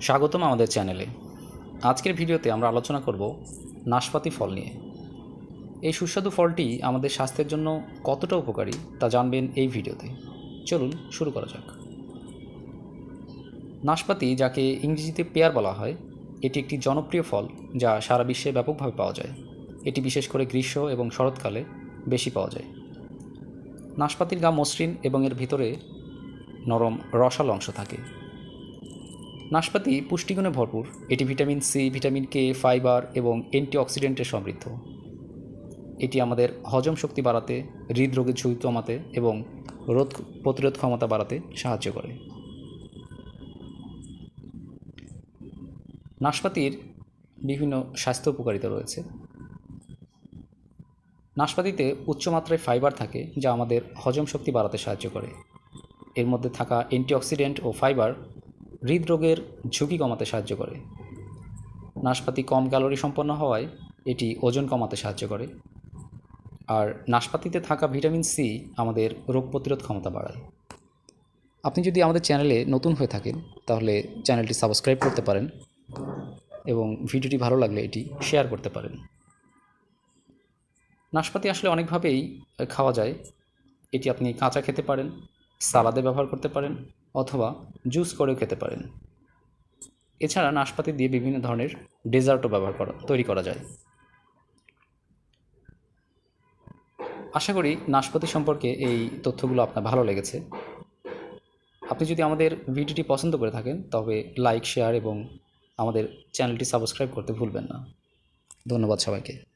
স্বাগতম আমাদের চ্যানেলে। আজকের ভিডিওতে আমরা আলোচনা করব নাশপাতি ফল নিয়ে। এই সুস্বাদু ফলটি আমাদের স্বাস্থ্যের জন্য কতটা উপকারী তা জানবেন এই ভিডিওতে। চলুন শুরু করা যাক। নাশপাতি, যাকে ইংরেজিতে পেয়ার বলা হয়, এটি একটি জনপ্রিয় ফল যা সারা বিশ্বে ব্যাপকভাবে পাওয়া যায়। এটি বিশেষ করে গ্রীষ্ম এবং শরৎকালে বেশি পাওয়া যায়। নাশপাতির গা মসৃণ এবং এর ভিতরে নরম রসাল অংশ থাকে। নাশপাতি পুষ্টিগুণে ভরপুর। এটি vitamin C, vitamin K, fibre এবং অ্যান্টিঅক্সিডেন্টে সমৃদ্ধ। এটি আমাদের হজম শক্তি বাড়াতে, হৃদরোগের ঝুঁকি কমাতে এবং রোধ প্রতিরোধ ক্ষমতা বাড়াতে সাহায্য করে। নাশপাতির বিভিন্ন স্বাস্থ্য উপকারিতা রয়েছে। নাশপাতিতে উচ্চমাত্রায় ফাইবার থাকে, যা আমাদের হজম শক্তি বাড়াতে সাহায্য করে। এর মধ্যে থাকা অ্যান্টিঅক্সিডেন্ট ও ফাইবার হৃদরোগের ঝুঁকি কমাতে সাহায্য করে। নাশপাতি কম ক্যালোরি সম্পন্ন হওয়ায় এটি ওজন কমাতে সাহায্য করে। আর নাশপাতিতে থাকা ভিটামিন সি আমাদের রোগ প্রতিরোধ ক্ষমতা বাড়ায়। আপনি যদি আমাদের চ্যানেলে নতুন হয়ে থাকেন, তাহলে চ্যানেলটি সাবস্ক্রাইব করতে পারেন এবং ভিডিওটি ভালো লাগলে এটি শেয়ার করতে পারেন। নাশপাতি আসলে অনেকভাবেই খাওয়া যায়। এটি আপনি কাঁচা খেতে পারেন, সালাদে ব্যবহার করতে পারেন অথবা জুস করেও খেতে পারেন। এছাড়া নাশপাতি দিয়ে বিভিন্ন ধরনের ডেজার্টও ব্যবহার করা, তৈরি করা যায়। আশা করি নাশপাতি সম্পর্কে এই তথ্যগুলো আপনার ভালো লেগেছে। আপনি যদি আমাদের ভিডিওটি পছন্দ করে থাকেন, তবে লাইক, শেয়ার এবং আমাদের চ্যানেলটি সাবস্ক্রাইব করতে ভুলবেন না। ধন্যবাদ সবাইকে।